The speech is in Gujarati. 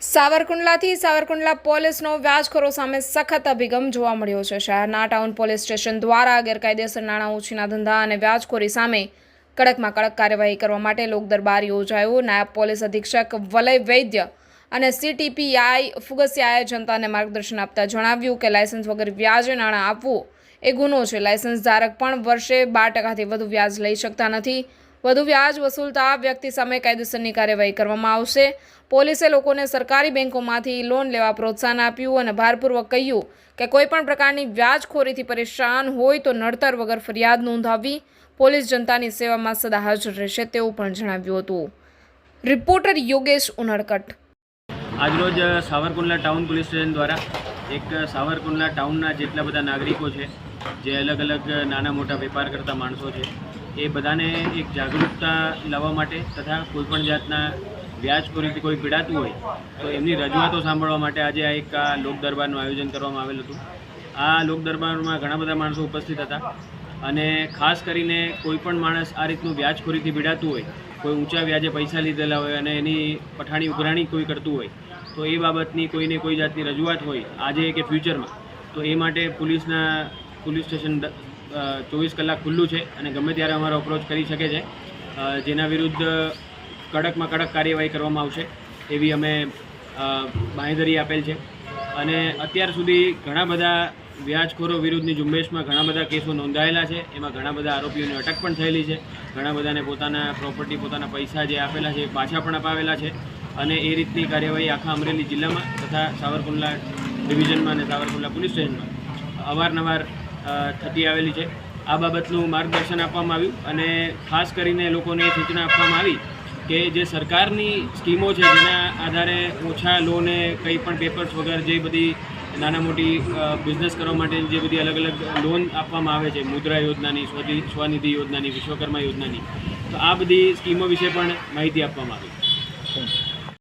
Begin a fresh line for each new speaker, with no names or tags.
સાવરકુંડલાથી સાવરકુંડલા પોલીસનો વ્યાજખોરો સામે સખત અભિગમ જોવા મળ્યો છે. શહેરના ટાઉન પોલીસ સ્ટેશન દ્વારા ગેરકાયદેસર નાણાં ઉછીના ધંધા અને વ્યાજખોરી સામે કડકમાં કડક કાર્યવાહી કરવા માટે લોકદરબાર યોજાયો. નાયબ પોલીસ અધિક્ષક વલય વૈદ્ય અને સીટીપીઆઈ ફુગસિયાએ જનતાને માર્ગદર્શન આપતા જણાવ્યું કે લાયસન્સ વગર વ્યાજે નાણાં આપવું એ ગુનો છે. લાયસન્સ ધારક પણ વર્ષે બાર ટકાથી વધુ વ્યાજ લઈ શકતા નથી. વધુ વ્યાજ વસૂલતા વ્યક્તિ સામે કાયદેસરની કાર્યવાહી કરવામાં આવશે. પોલીસે લોકોને સરકારી બેંકોમાંથી લોન લેવા પ્રોત્સાહન આપ્યું અને ભારપૂર્વક કહ્યું કે કોઈપણ પ્રકારની વ્યાજખોરીથી પરેશાન હોય તો નડતર વગર ફરિયાદ નોંધાવી પોલીસ જનતાની સેવામાં સદા હાજર રહેશે તેવું પણ જણાવ્યું હતું. રિપોર્ટર યોગેશ ઉનડકટ.
આજરોજ સાવરકુંડલા ટાઉન પોલીસ સ્ટેશન દ્વારા એક સાવરકુંડલા ટાઉનના જેટલા બધા નાગરિકો છે, જે અલગ અલગ નાના મોટા વેપાર કરતા માણસો છે એ બધાને એક જાગૃતતા લાવવા માટે તથા કોઈપણ જાતના વ્યાજખોરીથી કોઈ પીડાતું હોય, તો એમની રજૂઆતો સાંભળવા માટે આજે આ એક આ લોક દરબારનું આયોજન કરવામાં આવેલ હતું. આ લોક દરબારમાં ઘણા બધા માણસો ઉપસ્થિત હતા અને ખાસ કરીને કોઈપણ માણસ આ રીતનું વ્યાજખોરીથી ભીડાતું હોય, કોઈ ઊંચા વ્યાજે પૈસા લીધેલા હોય અને એની પઠાણી ઉઘરાણી કોઈ કરતું હોય, તો એ બાબતની કોઈને કોઈ જાતની રજૂઆત હોય આજે કે ફ્યુચરમાં, તો એ માટે પોલીસના, પોલીસ સ્ટેશન ચોવીસ કલાક ખુલ્લું છે અને ગમે ત્યારે અમારો અપ્રોચ કરી શકે છે. જેના વિરુદ્ધ કડકમાં કડક કાર્યવાહી કરવામાં આવશે એવી અમે બાંહેધરી આપેલ છે. અને અત્યાર સુધી ઘણા બધા વ્યાજખોરો વિરુદ્ધની ઝુંબેશમાં ઘણા બધા કેસો નોંધાયેલા છે. એમાં ઘણા બધા આરોપીઓની અટક પણ થયેલી છે. ઘણા બધાને પોતાના પ્રોપર્ટી પોતાના પૈસા જે આપેલા છે એ પાછા પણ અપાવેલા છે. અને એ રીતની કાર્યવાહી આખા અમરેલી જિલ્લામાં તથા સાવરકુંડલા ડિવિઝનમાં અને સાવરકુંડલા પોલીસ સ્ટેશનમાં અવારનવાર થતી આવેલી છે. આ બાબતનું માર્ગદર્શન આપવામાં આવ્યું અને ખાસ કરીને લોકોને સૂચના આપવામાં આવી કે જે સરકારની સ્કીમો છે, જેના આધારે ઓછા લોને કંઈ પણ પેપર્સ વગર જે બધી નાના મોટી બિઝનેસ કરવા માટે જે બધી અલગ અલગ લોન આપવામાં આવે છે, મુદ્રા યોજનાની સ્વધિ સ્વનિધિ યોજનાની, વિશ્વકર્મા યોજનાની, તો આ બધી સ્કીમો વિશે પણ માહિતી આપવામાં આવી.